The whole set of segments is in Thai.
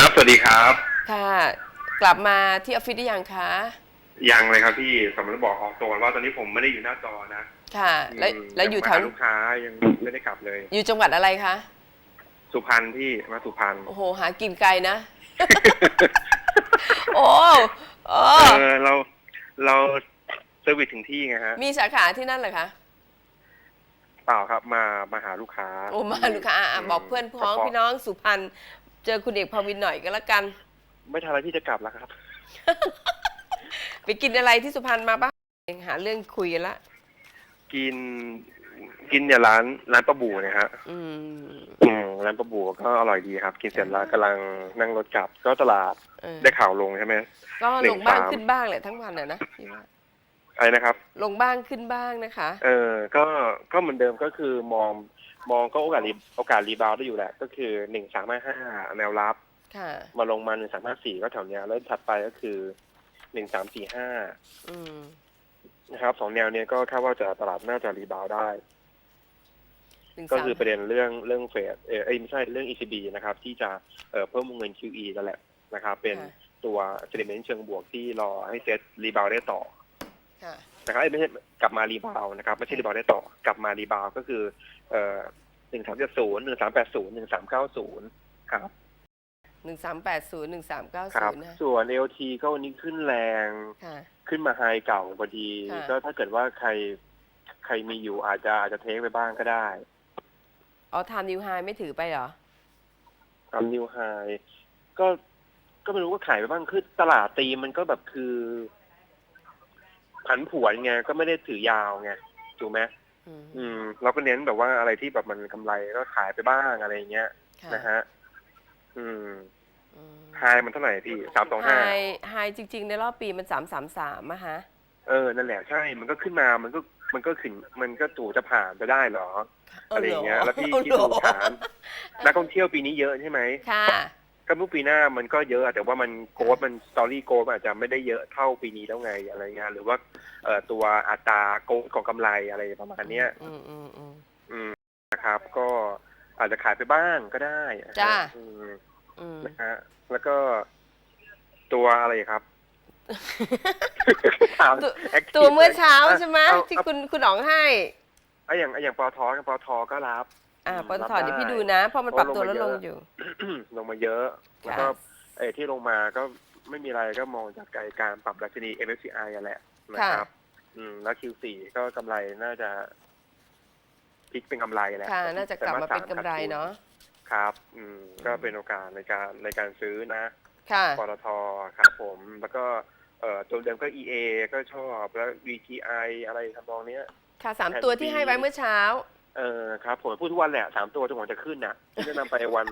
ครับ สวัสดีครับ ค่ะ กลับมาที่ออฟฟิศได้ยังคะยังเลยครับพี่สมมติบอกออกตัวว่าตอนนี้ผมไม่ได้อยู่หน้าจอนะค่ะ แล้วอืมแล้วอยู่แถมาวหาลูกค้ายังไม่ได้กลับเลย อยู่จังหวัดอะไรคะสุพรรณพี่มาสุพรรณโอ้โหหากินไกลนะ โอ้โอ้เออเราเราเซอร์วิสถึงที่ไงฮะมีสาขาที่นั่นเหรอคะเปล่าครับมามาหาลูกค้าโอ้มาลูกค้าอะมบอกเพื่อนพ้องพราะพี่น้องสุพรรณ เจอคุณเอกพาวินหน่อยก็แล้วกัน ไม่ทันแล้วพี่จะกลับแล้วครับ ไปกินอะไรที่สุพรรณมาบ้างหาเรื่องคุยกันละกิน กินเนี่ยร้านร้านป้าบูนะฮะอืม อืมร้านป้าบูก็อร่อยดีครับ กินเสร็จแล้วกำลังนั่งรถกลับ ก็ตลาดเออ ได้ข่าวลงใช่ไหม ก็หนึ่ลงงบ้างสาม ขึ้นบ้างแหละทั้งวันน่ะนะพี่ว่าอะไรนะครับ ลงบ้างขึ้นบ้างนะคะ เออก็ก็เหมือนเดิมก็คือมอง มองก็โอกาสรีโอกาสรีบาวด์ได้อยู่แหละ ก็คือหนึ่งสามห้าห้าแนวรับ ค่ะมาลงมาหนึ่งสามห้าสี่ก็แถวเนี้ยแล้วถัดไปก็คือหนึ่งสามสี่ห้าอืมนะครับสองแนวเนี้ยก็คาดว่าจะตลาดน่าจะรีบาวด์ได้ หนึ่งก็สามคือประเด็นเรื่องเรื่องเฟดเออเอ้ยไม่ใช่เรื่อง ECB นะครับ ที่จะเอ่อเพิ่มวงเงิน QE นั่นแหละนะครับ เป็นค่ะตัวเซนิเมนต์เชิงบวกที่รอให้เซตรีบาวด์ได้ต่อ ค่ะ นะครับเอ้ยไม่ใช่กลับมารีบาวด์นะครับไม่ใช่รีบาวด์ได้ต่อกลับมารีบาวด์ก็คือเอ่อหนึ่งสามเจ็ดศูนย์หนึ่งสามแปดศูนย์หนึ่งสามเก้าศูนย์ครับหนึ่งสามแปดศูนย์หนึ่งสามเก้าคศูรับนย์นะส่วน LT ก็วันนี้ขึ้นแรง ค่ะ ขึ้นมาไฮเก่าพอดีค่ะ ก็ถ้าเกิดว่าใครใครมีอยู่อาจจะอาจจะเทคไปบ้างก็ได้อ๋อทำนิวไฮไม่ถือไปเหรอ ทำนิวไฮก็ก็ไม่รู้ว่าขายไปบ้างคือตลาดตีมมันก็แบบคือ ผันผวนไงก็ไม่ได้ถือยาวไงถูกไหมอืมอืมเราก็เน้นแบบว่าอะไรที่แบบมันกำไรก็ขายไปบ้างอะไรอย่างเงี้ยค่ะนะฮะอืมอืมไฮมันเท่าไหร่พี่สามสองไฮห้าไฮจริง ๆ ในรอบปีมันสามสามสามอะฮะ เออ นั่นแหละใช่ มันก็ขึ้นมา มันก็มันก็ขึ้น มันก็ตู่จะผ่านไปได้เหรอ อะไรอย่างเงี้ย แล้วพี่อาคิดเหรดูอฐานนักท่องเที่ยวปีนี้เยอะใช่ไหมค่ะ ก็เมื่อปีหน้ามันก็เยอะ แต่ว่ามันโกดมันสตอรี่โกดอาจจะไม่ได้เยอะเท่าปีนี้แล้วไงอะไรเงี้ยหรือว่าเอ่อตัวอัตราโกดของกำไรอะไรประมาณเนี้ยอืมอืมอืมอืมนะครับ ก็อาจจะขายไปบ้างก็ได้นะฮะจ้าอืมอืมนะฮะแล้วก็ตัวอะไรครับถามตัว Active ตัวเมื่อลยเช้าใช่ไหมเอาที่เอาคุณคุณอ๋องให้ไอ้อย่างไอ้อย่างปอทกับปอทก็รับ อ่าอืมปตรับทเดี๋ยวพี่ได้ดูนะ เพราะมันปรับตัวลดลงเพราะลงมาเยอะอยู่ ลงมาเยอะ แล้วก็ค่ะไอ้ที่ลงมาก็ไม่มีอะไรก็มองจากการปรับดัชนี MSCI อะแหละนะครับ อืม แล้ว Q4 ก็กำไรน่าจะพลิกเป็นกำไรแหละค่ะ น่าจะกลับมาเป็นกำไรเนาะ ครับ อืม ก็เป็นโอกาสในการในการซื้อนะ ค่ะ ปตทครับผม แล้วก็เอ่อตัวเดิมก็ EA ก็ชอบแล้ว VTI อะไรทำนองเนี้ย ค่ะสามแผ่นตัวที่ปีให้ไว้เมื่อเช้า เออครับผมพูดทุกวันแหละสามตัวจนกว่าจะขึ้นน่ะที่จะนำไปวัน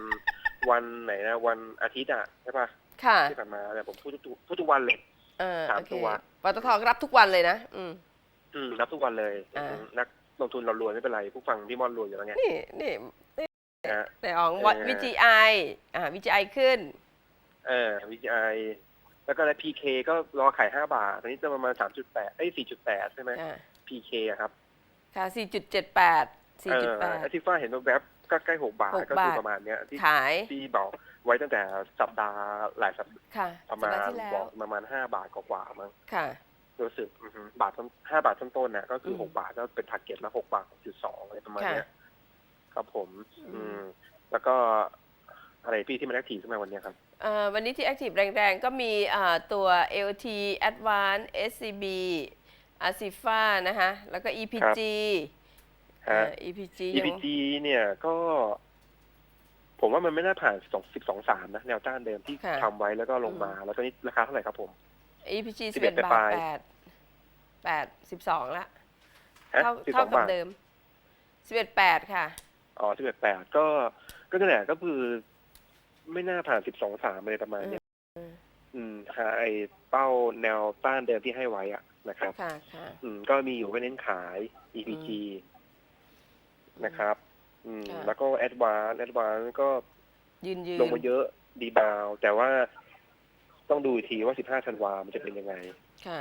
วันไหนนะวันอาทิตย์อะใช่ปะค่ะที่ผ่านมาเนี่ยผมพูดทุกพูดทุกวันเลยเออสามโอเคตัวปตทก็รับทุกวันเลยนะอืมอืมรับทุกวันเลยอ่าอืมนักลงทุนเรารวยไม่เป็นไรผู้ฟังพี่มอนรวยอยู่แล้วไงนี่นี่นะฮะแต่อ๋องเออวิจีไออ่าวิจีไอขึ้น เออ VGI แล้วก็ใน PK ก็รอขายห้าบาท ตอนนี้จะประมาณสามจุดแปดเอ้ยสี่จุดแปดใช่ไหมค่ะ PK อะครับ ค่ะสี่จุดเจ็ดแปด สี่เอจุดอแปดไอที่ฟ้าเห็นว่าแวบก็ใกล้หกบาทหกก็คือบาทประมาณเนี้ยที่ขายที่บอกไว้ตั้งแต่สัปดาห์หลายสัปดาห์ค่ะประสัปมาดาห์ณที่แล้บวอกประมาณห้าบาทกว่าๆมั้งค่ะรู้สึกอือฮึบาทต้นห้าบาทต้นๆน่ะก็คืออมหกบาทก็เป็นทาร์เก็ตละหกบาทจุดสองอะไรประมาณค่ะเนี้ยครับผมอืมอืม แล้วก็อะไรพี่ที่มันแอคทีฟขึ้นมาวันเนี้ยครับเอ่อวันนี้ที่ Active แรงๆ ก็มีอ่าตัว LT Advance SCB Asifa นะคะแล้วก็ EPG ฮะเอ่อ EPG ยัง EPG เนี่ยก็ ผมว่ามันไม่น่าผ่านสองสิบสองสามนะ แนวต้านเดิมที่ค่ะทำไว้แล้วก็ลงมา แล้วตอนนี้ราคาเท่าไหร่ครับผม EPG 11 11บาปทลายแปดแปดสิบสองละฮะเท่าสิบสเท่าองกับบาทเดิม11 8ค่ะ อ๋อสิบเอ็ดแปดก็ ก็นั่นแหละก็คือ ไม่น่าผ่านสิบสองสามอะไรประมาณเนี้ยอืม อืมหาไอ้เป้าแนวต้านเดิมที่ให้ไว้อะนะครับ ค่ะค่ะ อืมก็มีอยู่ก็เน้นขาย EPG นะครับ อืม ค่ะ แล้วก็ Advance Advance ก็ยืนยืนลงมาเยอะดีบาวแต่ว่าต้องดูอีกทีว่า 15ธันวามันจะเป็นยังไง ค่ะ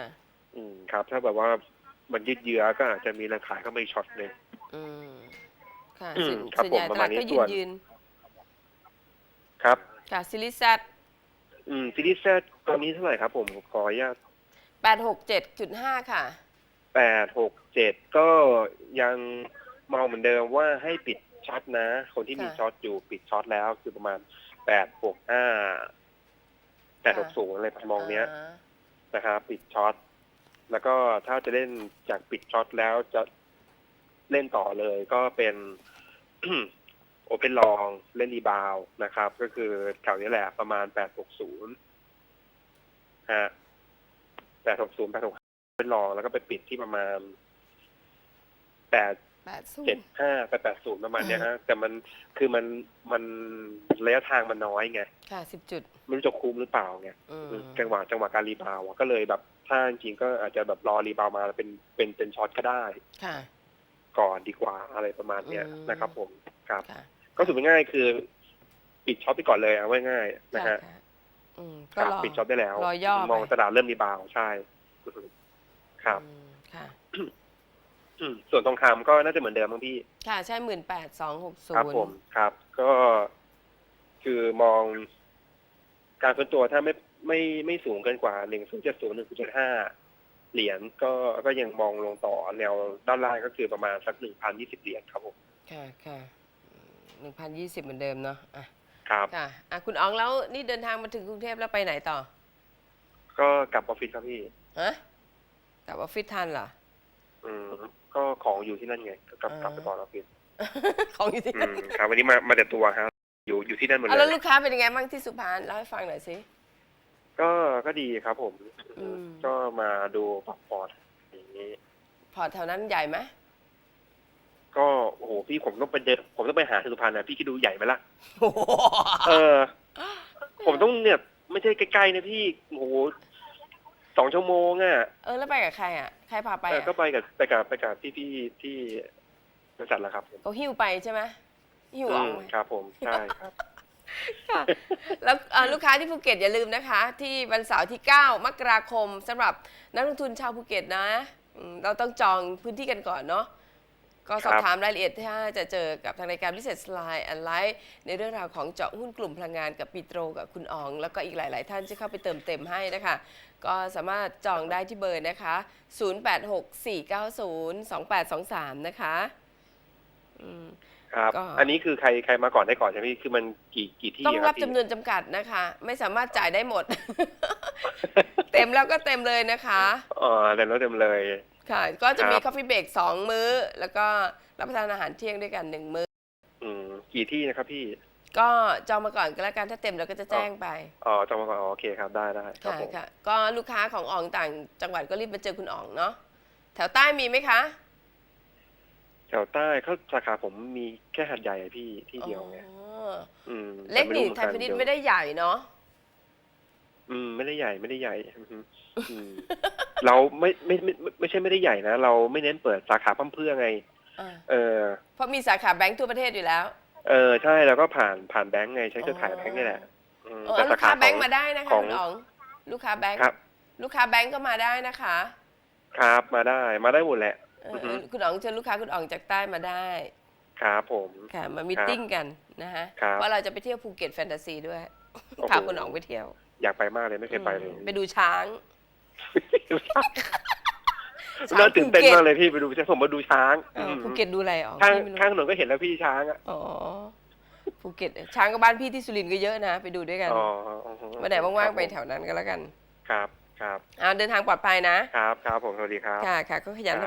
อืมครับ ถ้าแบบว่ามันยืดเยื้อก็อาจจะมีแรงขายเข้ามาอีกช็อตหนึ่ง อืม ค่ะอืมส่วนครับส่วนใหญ่ผมตประมาลาณดนี้ก็ยืส่วนนยืนครับ ค่ะซิลิซัตอืมซีรีส์แซดตอนนี้เท่าไหร่ครับผมขออนุญาต867.5ค่ะ แปดหกเจ็ดก็ยัง มองเหมือนเดิมว่าให้ปิดช็อตนะ คนที่มีค่ะช็อตอยู่ปิดช็อตแล้วคือประมาณแปดหกห้าแปดหกศูนย์อะไรประมาณเนี้ยอ่านะครับปิดช็อตแล้วก็ถ้าจะเล่นจากปิดช็อตแล้วจะเล่นต่อเลยก็เป็นโอเปนลองเล่นรีบาวนะครับ ก็คือแถวนี้แหละประมาณแปดหกศูนย์ฮะแปดหกศูนย์แปดหกเป็นลองแล้วก็ไปปิดที่ประมาณแปด เจ็ด80ห้าแปดแปดศูนย์ประมาณเนี้ยฮะแต่มันคือมันมันระยะทางมันน้อยไงค่ะ10จุดไม่รู้จะคุ้มหรือเปล่าไงอืมจังหวะจังหวะการรีบาวอะก็เลยแบบถ้าจริงๆก็อาจจะแบบรอรีบาวมาเป็นเป็นเป็นช็อตก็ได้ ค่ะ ก่อนดีกว่าอะไรประมาณเนี้ยอืม นะครับ ผมครับ ค่ะ ก็สุดง่ายๆคือ ปิดช็อตไปก่อนเลยเอาไว้ง่ายๆนะค่ะฮะค่ะอืมคก็รับรอ ปิดช็อตได้แล้ว รอย่อไป มองตลาดเริ่มรีบาวใช่ ครับ อืมค่ะ อืมส่วนทองคำก็น่าจะเหมือนเดิมมั้งพี่ ค่ะ ใช่หมื่นแปดสองหกศูครับนผมย์ครับ ก็คือมอง การฟื้นตัวถ้าไม่ไม่ไม่สูงเกินกว่าหนึ่งศูนย์เจ็ดศูนย์หนึ่งจุดห้าเหรียญก็ก็ยังมองลงต่อแนวด้านล่างก็คือประมาณสักหนึ่งพันยี่สิบเหรียญครับผมค่ะค่ะหนึ่งพันยี่สิบเหมือนเดิมเนาะอะครับ ค่ะอะคุณอ๋องแล้วนี่เดินทางมาถึงกรุงเทพแล้วไปไหนต่อก็กลับออฟฟิศครับพี่ ฮะกลับออฟฟิศทันเหรอ อืมก็ของอยู่ที่นั่นไงก็กลับอ่า กลับไปก่อนออฟฟิศของอยู่ที่อืนั่นมครับวันนี้มามาแต่ตัวครับ อยู่อยู่ที่นั่นหมดอะเลแล้วยลูกค้าเป็นยังไงบ้างที่สุพรรณเล่าให้ฟังหน่อยสิ ก็ก็ดีครับผม อืม ก็มาดูปรับพอร์ตอย่างนี้ พอร์ตแถวนั้นใหญ่ไหมก็โอ้โหพี่ผมต้องไปเดินผมต้องไปหาที่สุพรรณนะพี่คิดดูใหญ่ไหมล่ะ โอ้โหเออ ผมต้องเนี่ย ไม่ใช่ใกล้ๆนะพี่โอ้โหสองชั่วโมงอะ เออแล้วไปกับใครอะ ใครพาไปเอออะก็ไปกับไปกับไปกับพี่พี่ๆที่บริษัทแล้วครับผมเขาหิ้วไปใช่ไหมหิ้วออกมไหมครับผมใช่ครับ ค่ะแล้วเอ่อลูกค้าที่ภูเก็ตอย่าลืมนะคะ ที่วันเสาร์ที่ 9 มกราคมสำหรับนักลงทุนชาวภูเก็ตนะอืมเราต้องจองพื้นที่กันก่อนเนาะก็สอบครับ ถามรายละเอียดถ้าจะเจอกับทางรายการพิเศษสไลด์อันไลฟ์ในเรื่องราวของเจาะหุ้นกลุ่มพลังงานกับปิโตรกับคุณออง แล้วก็อีกหลาย ๆ ท่านที่เข้าไปเติมเต็มให้นะคะ ก็สามารถจองได้ที่เบอร์นะคะ 0864902823 นะคะอืม ครับ ก็ อันนี้คือใครใครมาก่อนได้ก่อนใช่ไหมพี่คือมันกี่กี่ที่ต้องอะครัรับบพี่จำนวนจำกัดนะคะ ไม่สามารถจ่ายได้หมด เต็มแล้วก็เต็มเลยนะคะ อ๋อเต็มแล้วเต็มเลย ค่ะ ก็จะมีครับ คอฟฟี่เบรกสองมื้อ แล้วก็รับประทานอาหารเที่ยงด้วยกันหนึ่งมื้อ อืม กี่ที่นะครับพี่ ก็จองมาก่อนก็แล้วกันถ้าเต็มเราก็จะแจ้งไปอ๋อจองมาก่อนอ๋อโอเคครับได้ได้ครับค่ะผมค่ะก็ลูกค้าของอ๋องต่างจังหวัดก็รีบมาเจอคุณอ๋องเนาะแถวใต้มีไหมคะแถวใต้เขาสาขาผมมีแค่หัดใหญ่อะพี่ที่เดียวไงอ๋ออืมเล็กแต่นี่รู้หมือไทยพาณิชย์เยวไม่ได้ใหญ่เนาะ อืมไม่ได้ใหญ่ไม่ได้ใหญ่อือฮึอืมเราไม่ไม่ไม่ไม่ไม่ใช่ไม่ได้ใหญ่นะเราไม่เน้นเปิดสาขาพั่มเพรื่อไง อ่าเออ เพราะมีสาขาแบงก์ทั่วประเทศอยู่แล้ว เออใช่แล้วก็ผ่านผ่านแบงก์ไงใช้เครือข่ายแบงก์นี่แหละอืมเออแต่ลูสากขาค้าขแบองงก์มาได้นะคะของคุณอ๋องลูกค้าแบงก์ครับ ลูกค้าแบงก์ก็มาได้นะคะครับมาได้มาได้หมดแหละ เอออฮึเออคุณอ๋องเชิญลูกค้าคุณอ๋องจากใต้มาได้ครับผม ค่ะ มามีตติ้งกันนะฮะครับว่าเราจะไปเที่ยวภูเก็ตแฟนตาซีด้วยโอ้โห พาคุณอ๋องไปเที่ยวอยากไปมากเลยไม่เคยไปเลยอืมไปดูช้าง น่าตื่นเต้นภูเก็ตมากเลยพี่ไปดูผมมาดูช้างเอออมภูเก็ตดูอะไรอ๋อข้างพี่ไม่รู้ข้างถนนก็เห็นแล้วพี่ช้างอะอ๋อภูเก็ตช้างกับบ้านพี่ที่สุรินทร์ก็เยอะนะไปดูด้วยกันอ๋ออ๋อวันไหนว่างๆไปครับผมแถวนั้นก็แล้วกัน ครับครับอ่าเดินทางปลอดภัยนะครับครับผมสวัสดีครับค่ะค่ะก็ขยันทำ